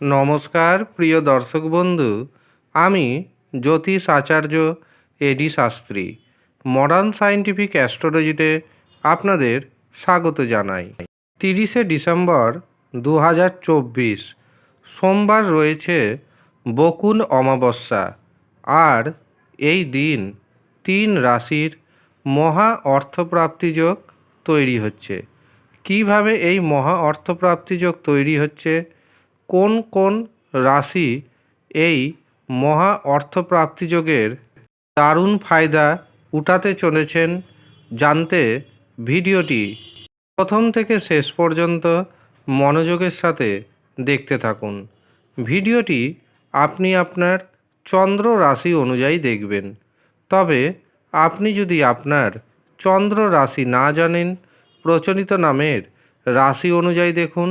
নমস্কার, প্রিয় দর্শক বন্ধু। আমি জ্যোতিষ আচার্য A D Shastri. Modern scientific অ্যাস্ট্রোলজিতে আপনাদের স্বাগত জানাই। তিরিশে ডিসেম্বর দু হাজার চব্বিশ, সোমবার রয়েছে বকুল অমাবস্যা। আর এই দিন তিন রাশির মহা অর্থপ্রাপ্তি যোগ তৈরি হচ্ছে। কীভাবে এই মহা অর্থপ্রাপ্তি যোগ তৈরি হচ্ছে? কোন কোন রাশি এই মহা অর্থপ্রাপ্তি যোগের দারুণ ফায়দা উঠাতে চলেছেন জানতে ভিডিওটি প্রথম থেকে শেষ পর্যন্ত মনোযোগের সাথে দেখতে থাকুন। ভিডিওটি আপনি আপনার চন্দ্র রাশি অনুযায়ী দেখবেন। তবে আপনি যদি আপনার চন্দ্র রাশি না জানেন, প্রচলিত নামের রাশি অনুযায়ী দেখুন,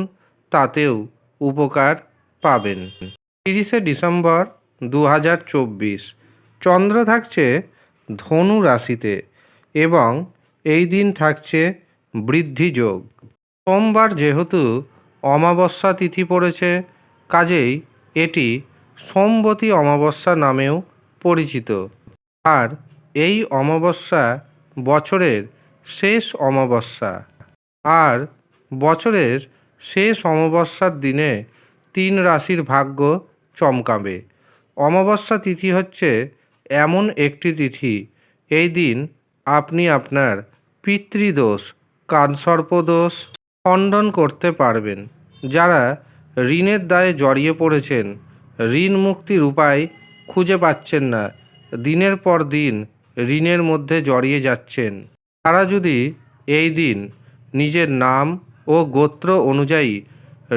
তাতেও উপকার পাবেন। তিরিশে ডিসেম্বর দু হাজার চব্বিশ। চন্দ্র থাকছে ধনু রাশিতে এবং এই দিন থাকছে বৃদ্ধি যোগ। সোমবার যেহেতু অমাবস্যা তিথি পড়েছে, কাজেই এটি সোমবতী অমাবস্যা নামেও পরিচিত। আর এই অমাবস্যা বছরের শেষ অমাবস্যা। আর বছরের শেষ অমাবস্যার দিনে তিন রাশির ভাগ্য চমকাবে। অমাবস্যা তিথি হচ্ছে এমন একটি তিথি। এই দিন আপনি আপনার পিতৃদোষ, কানসর্পদোষ খণ্ডন করতে পারবেন। যারা ঋণের দায়ে জড়িয়ে পড়েছেন, ঋণ মুক্তির উপায় খুঁজে পাচ্ছেন না। দিনের পর দিন ঋণের মধ্যে জড়িয়ে যাচ্ছেন। তারা যদি এই দিন নিজের নাম ও গোত্র অনুযায়ী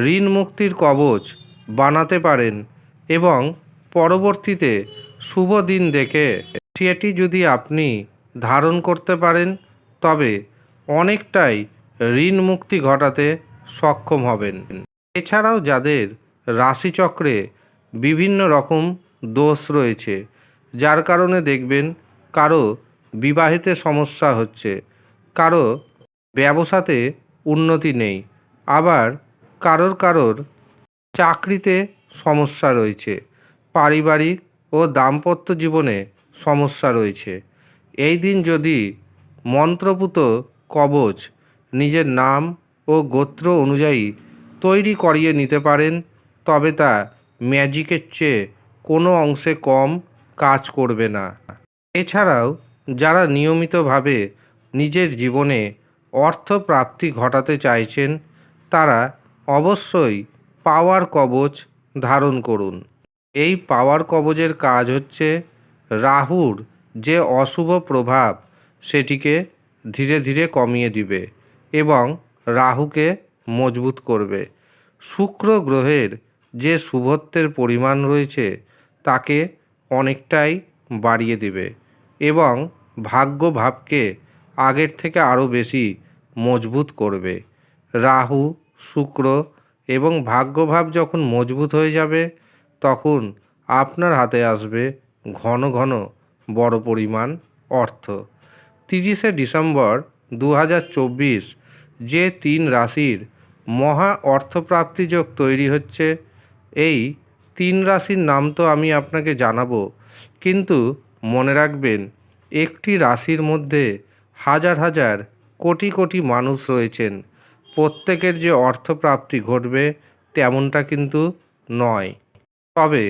ঋণ মুক্তির কবচ বানাতে পারেন এবং পরবর্তীতে শুভ দিন দেখে সেটি যদি আপনি ধারণ করতে পারেন, তবে অনেকটাই ঋণ মুক্তি ঘটাতে সক্ষম হবেন। এছাড়াও যাদের রাশিচক্রে বিভিন্ন রকম দোষ রয়েছে, যার কারণে দেখবেন কারও বিবাহেতে সমস্যা হচ্ছে, কারও ব্যবসাতে উন্নতি নেই। আবার কারোর কারোর চাকরিতে সমস্যা রয়েছে। পারিবারিক ও দাম্পত্য জীবনে সমস্যা রয়েছে। এই দিন যদি মন্ত্রপুত কবচ নিজের নাম ও গোত্র অনুযায়ী তৈরি করিয়ে নিতে পারেন, তবে তা ম্যাজিকের চেয়ে কোনো অংশে কম কাজ করবে না। এছাড়াও যারা নিয়মিতভাবে নিজের জীবনে অর্থ প্রাপ্তি ঘটাতে চাইছেন তারা অবশ্যই পাওয়ার কবচ ধারণ করুন। এই পাওয়ার কবচের কাজ হচ্ছে রাহুর যে অশুভ প্রভাব সেটিকে ধীরে ধীরে কমিয়ে দিবে এবং রাহুকে মজবুত করবে। শুক্র গ্রহের যে শুভত্বের পরিমাণ রয়েছে তাকে অনেকটাই বাড়িয়ে দেবে এবং ভাগ্য ভাবকে আগের থেকে আরও বেশি মজবুত করবে। রাহু, শুক্র এবং ভাগ্যভাব যখন মজবুত হয়ে যাবে, তখন আপনার হাতে আসবে ঘন ঘন বড় পরিমাণ অর্থ। তিরিশে ডিসেম্বর দু হাজার চব্বিশ যে তিন রাশির মহা অর্থপ্রাপ্তি যোগ তৈরি হচ্ছে, এই তিন রাশির নাম তো আমি আপনাকে জানাব, কিন্তু মনে রাখবেন, একটি রাশির মধ্যে হাজার হাজার কোটি কোটি মানুষ রয়েছেন। প্রত্যেকের যে অর্থপ্রাপ্তি ঘটবে তেমনটা কিন্তু নয়। তবে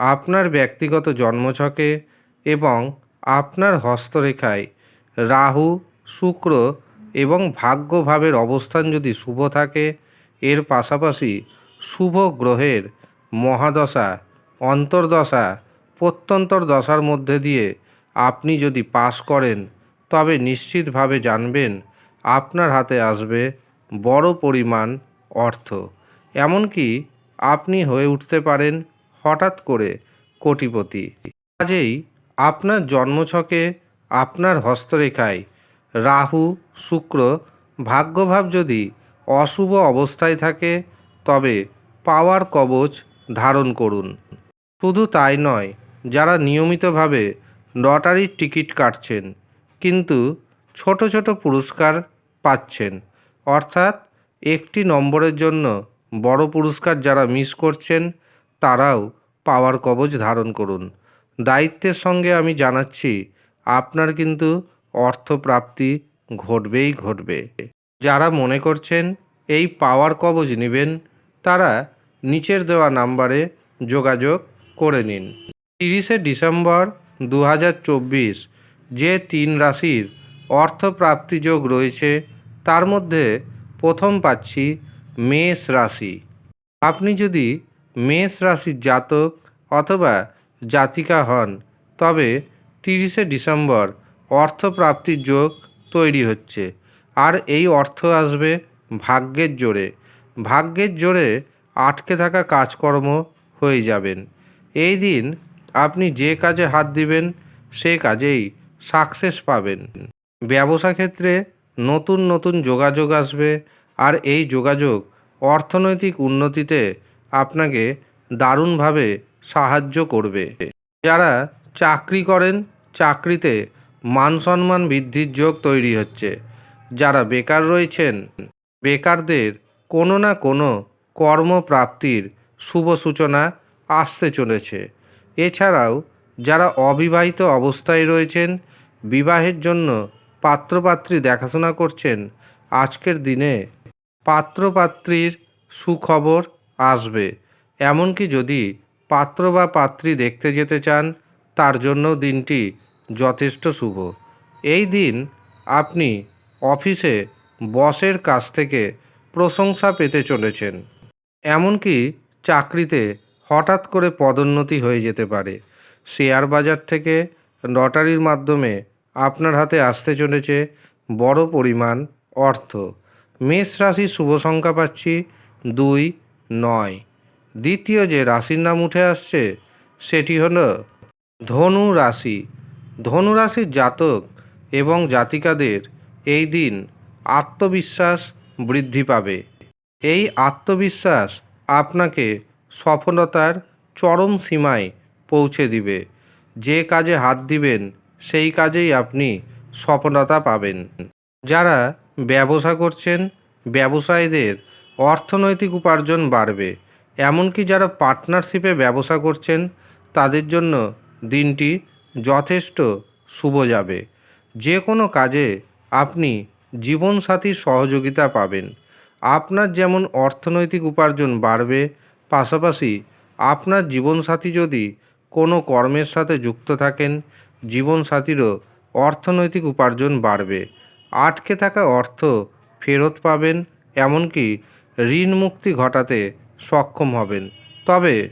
আপনার ব্যক্তিগত জন্মছকে এবং আপনার হস্তরেখায় রাহু, শুক্র এবং ভাগ্যভাবের অবস্থান যদি শুভ থাকে, এর পাশাপাশি শুভ গ্রহের মহাদশা, অন্তর্দশা, প্রত্যন্তর দশার মধ্যে দিয়ে আপনি যদি পাস করেন তবে নিশ্চিতভাবে জানবেন, আপনার হাতে আসবে বড় পরিমাণ অর্থ। এমনকি আপনি হয়ে উঠতে পারেন হঠাৎ করে কোটিপতি। কাজেই আপনার জন্মছকে আপনার হস্তরেখায় রাহু, শুক্র, ভাগ্যভাব যদি অশুভ অবস্থায় থাকে, তবে পাওয়ার কবচ ধারণ করুন। শুধু তাই নয়, যারা নিয়মিতভাবে লটারির টিকিট কাটছেন কিন্তু ছোট ছোট পুরস্কার পাচ্ছেন। অর্থাৎ একটি নম্বরের জন্য বড় পুরস্কার যারা মিস করছেন, তারাও পাওয়ার কবচ ধারণ করুন। দায়িত্বের সঙ্গে আমি জানাচ্ছি, আপনার কিন্তু অর্থপ্রাপ্তি ঘটবেই ঘটবে। যারা মনে করছেন এই পাওয়ার কবচ নেবেন, তারা নিচের দেওয়া নাম্বারে যোগাযোগ করে নিন। তিরিশে ডিসেম্বর দু হাজার চব্বিশ যে তিন রাশির অর্থপ্রাপ্তি যোগ রয়েছে, তার মধ্যে প্রথম পাচ্ছি মেষ রাশি। আপনি যদি মেষ রাশির জাতক অথবা জাতিকা হন, তবে তিরিশে ডিসেম্বর অর্থপ্রাপ্তির যোগ তৈরি হচ্ছে। আর এই অর্থ আসবে ভাগ্যের জোরে। ভাগ্যের জোরে আটকে থাকা কাজকর্ম হয়ে যাবেন। এই দিন আপনি যে কাজে হাত দিবেন, সে কাজেই সাকসেস পাবেন। ব্যবসা ক্ষেত্রে নতুন নতুন যোগাযোগ আসবে আর এই যোগাযোগ অর্থনৈতিক উন্নতিতে আপনাকে দারুণভাবে সাহায্য করবে। যারা চাকরি করেন, চাকরিতে মান সম্মান বৃদ্ধির যোগ তৈরি হচ্ছে। যারা বেকার রয়েছেন, বেকারদের কোনো না কোনো কর্মপ্রাপ্তির শুভ সূচনা আসতে চলেছে। এছাড়াও যারা অবিবাহিত অবস্থায় রয়েছেন বিবাহের জন্য পাত্রপাত্রী দেখাশোনা করছেন আজকের দিনে। পাত্রপাত্রীর সুখবর আসবে। এমনকি যদি পাত্র বা পাত্রী দেখতে যেতে চান, তার জন্য দিনটি যথেষ্ট শুভ। এই দিন আপনি অফিসে বসের কাছ থেকে প্রশংসা পেতে চলেছেন। এমনকি চাকরিতে হঠাৎ করে পদোন্নতি হয়ে যেতে পারে। শেয়ার বাজার থেকে লটারির মাধ্যমে আপনার হাতে আসতে চলেছে বড় পরিমাণ অর্থ। মেষ রাশির শুভ সংখ্যা পাচ্ছি দুই, নয়। দ্বিতীয় যে রাশির নাম উঠে আসছে, সেটি হলো ধনু রাশি। ধনু রাশির জাতক এবং জাতিকাদের এই দিন আত্মবিশ্বাস বৃদ্ধি পাবে। এই আত্মবিশ্বাস আপনাকে সফলতার চরম সীমায় পৌঁছে দিবে। যে কাজে হাত দিবেন সেই কাজেই আপনি সফলতা পাবেন। যারা ব্যবসা করছেন, ব্যবসায়ীদের অর্থনৈতিক উপার্জন বাড়বে। এমনকি যারা পার্টনারশিপে ব্যবসা করছেন, তাদের জন্য দিনটি যথেষ্ট শুভ যাবে। যে কোনো কাজে আপনি জীবনসাথীর সহযোগিতা পাবেন। আপনার যেমন অর্থনৈতিক উপার্জন বাড়বে, পাশাপাশি আপনার জীবনসাথী যদি কোনো কর্মের সাথে যুক্ত থাকেন জীবনসাথীরও অর্থনৈতিক উপার্জন বাড়বে। আটকে থাকা অর্থ ফেরত পাবেন, এমনকি ঋণ মুক্তি ঘটাতে সক্ষম হবেন। তবে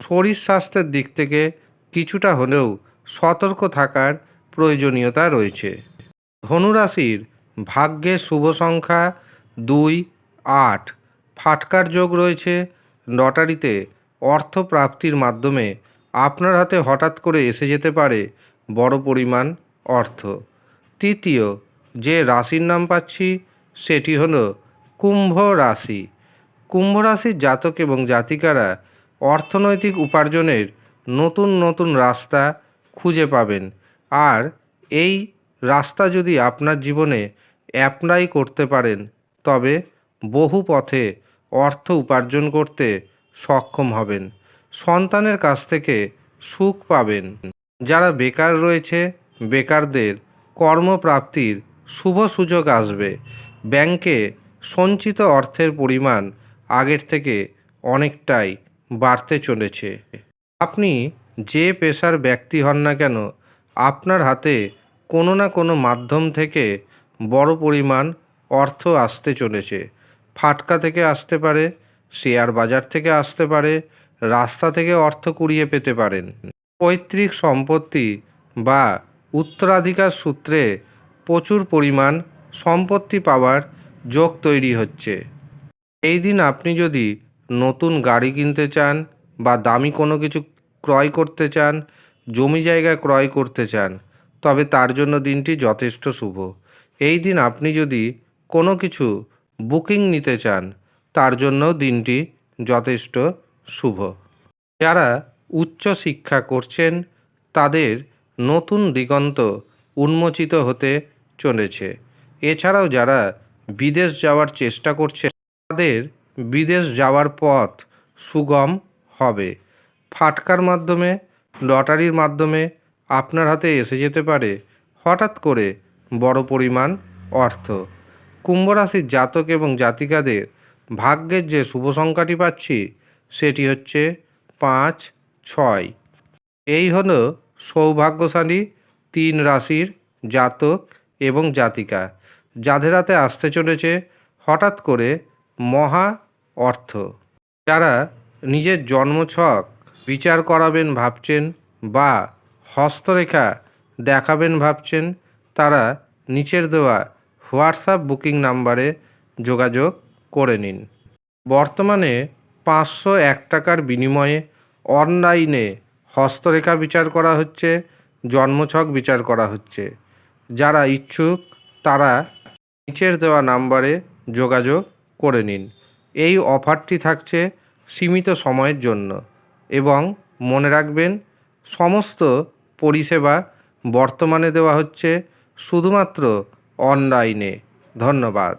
শরীর স্বাস্থ্যের দিক থেকে কিছুটা হলেও সতর্ক থাকার প্রয়োজনীয়তা রয়েছে। ধনুরাশির ভাগ্যের শুভ সংখ্যা দুই, আট। ফাটকার যোগ রয়েছে। লটারিতে অর্থ প্রাপ্তির মাধ্যমে আপনার হাতে হঠাৎ করে এসে যেতে পারে বড় পরিমাণ অর্থ। তৃতীয়, যে রাশির নাম পাচ্ছি সেটি হলো কুম্ভ রাশি। কুম্ভ রাশির জাতক এবং জাতিকারা অর্থনৈতিক উপার্জনের নতুন নতুন রাস্তা খুঁজে পাবেন। আর এই রাস্তা যদি আপনার জীবনে অ্যাপ্লাই করতে পারেন, তবে বহু পথে অর্থ উপার্জন করতে সক্ষম হবেন। সন্তানের কাছ থেকে সুখ পাবেন। যারা বেকার রয়েছে, বেকারদের কর্মপ্রাপ্তির শুভ সুযোগ আসবে। ব্যাংকে সঞ্চিত অর্থের পরিমাণ আগের থেকে অনেকটাই বাড়তে চলেছে। আপনি যে পেশার ব্যক্তি হন না কেন, আপনার হাতে কোনো না কোনো মাধ্যম থেকে বড় পরিমাণ অর্থ আসতে চলেছে। ফাটকা থেকে আসতে পারে, শেয়ার বাজার থেকে আসতে পারে রাস্তা থেকে অর্থ কুড়িয়ে পেতে পারেন। পৈতৃক সম্পত্তি বা উত্তরাধিকার সূত্রে প্রচুর পরিমাণ সম্পত্তি পাওয়ার যোগ তৈরি হচ্ছে। এই দিন আপনি যদি নতুন গাড়ি কিনতে চান বা দামি কোনো কিছু ক্রয় করতে চান, জমি জায়গা ক্রয় করতে চান, তবে তার জন্য দিনটি যথেষ্ট শুভ। এই দিন আপনি যদি কোনো কিছু বুকিং নিতে চান, তার জন্য দিনটি যথেষ্ট শুভ। যারা উচ্চ শিক্ষা করছেন, তাদের নতুন দিগন্ত উন্মোচিত হতে চলেছে। এছাড়াও যারা বিদেশ যাওয়ার চেষ্টা করছে তাদের বিদেশ যাওয়ার পথ সুগম হবে। ফাটকার মাধ্যমে, লটারির মাধ্যমে আপনার হাতে এসে যেতে পারে হঠাৎ করে বড় পরিমাণ অর্থ। কুম্ভ রাশির জাতক এবং জাতিকাদের ভাগ্যের যে শুভ সংখ্যাটি পাচ্ছি সেটি হচ্ছে পাঁচ, ছয়। এই হল সৌভাগ্যশালী তিন রাশির জাতক এবং জাতিকা, যাদের হাতে আসতে চলেছে হঠাৎ করে মহা অর্থ। যারা নিজের জন্মছক বিচার করাবেন ভাবছেন বা হস্তরেখা দেখাবেন ভাবছেন, তারা নিচের দেওয়া হোয়াটসঅ্যাপ বুকিং নাম্বারে যোগাযোগ করে নিন। বর্তমানে পাঁচশো এক টাকার বিনিময়ে অনলাইনে হস্তরেখা বিচার করা হচ্ছে, জন্মছক বিচার করা হচ্ছে। যারা ইচ্ছুক, তারা নিচের দেওয়া নাম্বারে যোগাযোগ করে নিন। এই অফারটি থাকছে সীমিত সময়ের জন্য এবং মনে রাখবেন, সমস্ত পরিষেবা বর্তমানে দেওয়া হচ্ছে শুধুমাত্র অনলাইনে। ধন্যবাদ।